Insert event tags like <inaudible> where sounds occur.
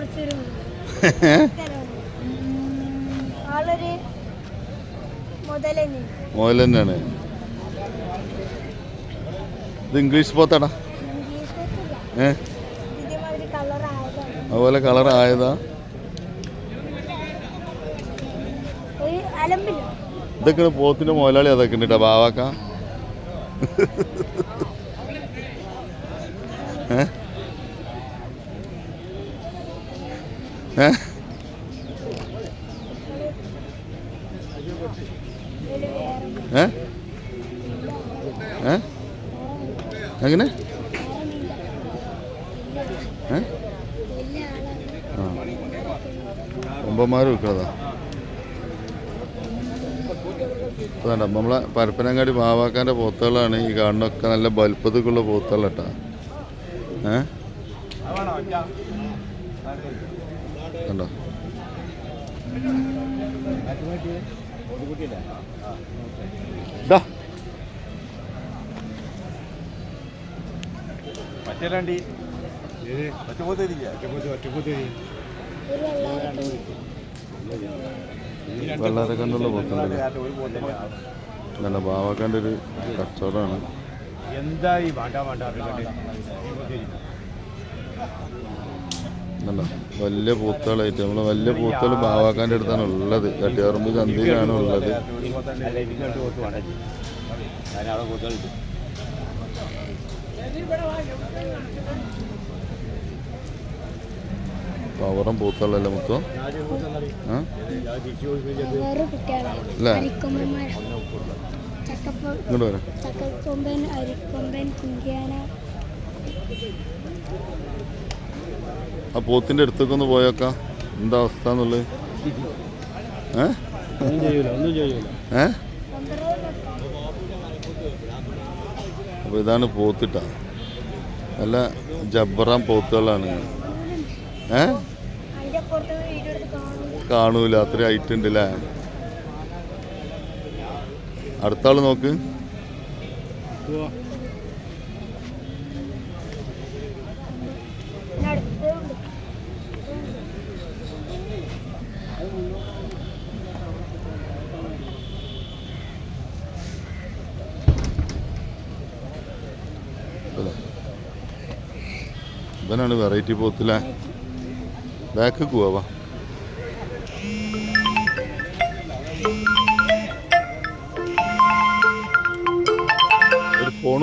കുറച്ചൊരു <laughs> ആളൊരു മുതൽ തന്നെ മുതൽ തന്നെയാണ് ഇത് ഇംഗ്ലീഷ് പോത്താടാ ഏ? അതുപോലെ കളർ ആയതാ. ഇതൊക്കെ പോത്തിന്റെ മുതലാളി അതൊക്കെ ഉണ്ട് കേട്ടോ ബാവാക്ക. ഏ? വേറെ ഏ? എങ്ങനെ? നമ്മളെ പരപ്പനങ്ങാടി മാവാക്കാന്റെ പോത്തുകളാണ് ഈ കാണുന്നൊക്കെ നല്ല വലുപ്പത്തിലുള്ള പോത്തുകൾ കേട്ടാ ഏ? കണ്ടോ? വെള്ളാരൊക്കെ വെള്ളാരെ കണ്ടുള്ള പോക്കുണ്ട് നല്ല ബാവാക്കാന്റെ ഒരു കച്ചവടമാണ്. എന്താ ഈ വേണ്ട വേണ്ട? വലിയ പൂത്തുകളായിട്ട് നമ്മൾ വലിയ പൂത്തുകൾ ബാവാക്കാന്റെ അടുത്താണ് ഉള്ളത്. കട്ടിയാറുമ്പ് ചന്തയിലാണ് ഉള്ളത്. പവറും പൂത്തുകളല്ലേ മൊത്തം? അല്ലേ? ഇങ്ങോട്ട് വരാം. ആ പോത്തിന്റെ അടുത്തൊക്കെ ഒന്ന് പോയേക്കാം. എന്താ അവസ്ഥ എന്നുള്ളത്? ഏ? ഇതാണ് പോത്തിട്ട. നല്ല ജബ്ബറാൻ പോത്തുകളാണ്. ഏ? കാണൂല അത്ര ഹൈറ്റ് ഉണ്ട് അല്ലേ അടുത്താൾ നോക്ക്. പിന്നെ ഇവനാണ് വെറൈറ്റി പോത്തില്ല ബാക്ക് പോവാ ഒരു ഫോൺ